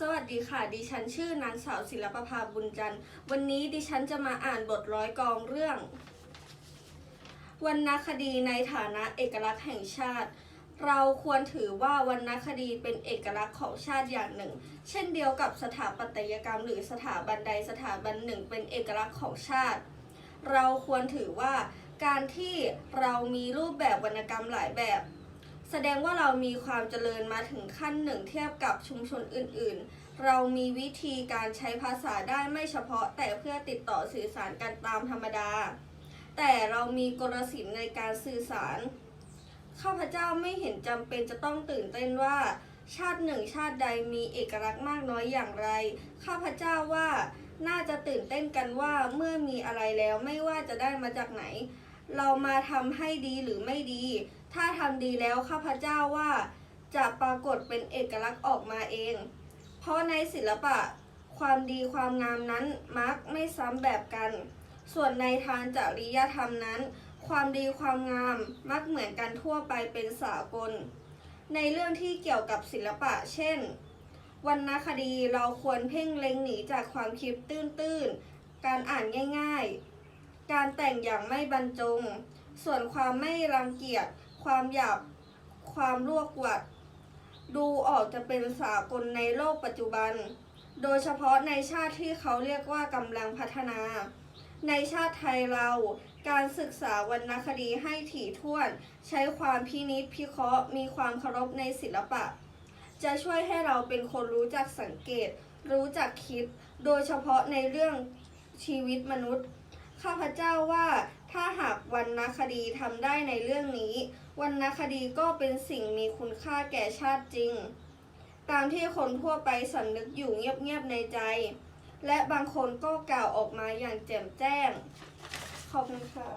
สวัสดีค่ะ ดิฉันชื่อนางสาวศิลปภาบุญจันทร์ วันนี้ดิฉันจะมาอ่านบทร้อยกองเรื่องวรรณคดีในฐานะเอกลักษณ์แห่งชาติ เราควรถือว่าวรรณคดีเป็นเอกลักษณ์ของชาติอย่างหนึ่ง เช่นเดียวกับสถาปัตยกรรมหรือสถาบันใดสถาบันหนึ่ง เป็นเอกลักษณ์ของชาติ เราควรถือว่าการที่เรามีรูปแบบวรรณกรรมหลายแบบ แสดงว่าเรามีความเจริญมาถึงขั้นหนึ่งเทียบกับชุมชนอื่นๆ เรามีวิธีการใช้ภาษาได้ไม่เฉพาะแต่เพื่อติดต่อสื่อสารกันตามธรรมดา แต่เรามีกลศิลป์ในการสื่อสาร ข้าพเจ้าไม่เห็นจำเป็นจะต้องตื่นเต้นว่า ชาติหนึ่งชาติใดมีเอกลักษณ์มากน้อยอย่างไร ข้าพเจ้าว่าน่าจะตื่นเต้นกันว่าเมื่อมีอะไรแล้วไม่ว่าจะได้มาจากไหน เรามาทำให้ดีหรือไม่ดี ถ้าทำดีแล้วข้าพเจ้าว่าจะปรากฏเป็นเอกลักษณ์ออกมาเอง เพราะในศิลปะความดีความงามนั้นมักไม่ซ้ำแบบกัน ส่วนในทางจริยธรรมนั้น ความดีความงามมักเหมือนกันทั่วไปเป็นสากล ในเรื่องที่เกี่ยวกับศิลปะ เช่นวรรณคดีเราควรเพ่งเล็งหนีจากความคิดตื้นๆ การอ่านง่ายๆ การแต่งอย่างไม่บรรจง ส่วนความไม่รังเกียจ ความหยาบ ความลวกวัด ดูออกจะเป็นสากลในโลกปัจจุบัน โดยเฉพาะในชาติที่เขาเรียกว่ากำลังพัฒนา ในชาติไทยเรา การศึกษาวรรณคดีให้ถี่ถ้วน ใช้ความพินิจพิเคราะห์ มีความเคารพในศิลปะ จะช่วยให้เราเป็นคนรู้จักสังเกต รู้จักคิด โดยเฉพาะในเรื่องชีวิตมนุษย์ ข้าพเจ้าว่าถ้าหากวรรณคดีทำได้ในเรื่องนี้วรรณคดีก็เป็นสิ่งมีคุณค่าแก่ชาติจริง ตามที่คนทั่วไปสำนึกอยู่เงียบๆในใจ และบางคนก็กล่าวออกมาอย่างแจ่มแจ้ง ขอบคุณค่ะ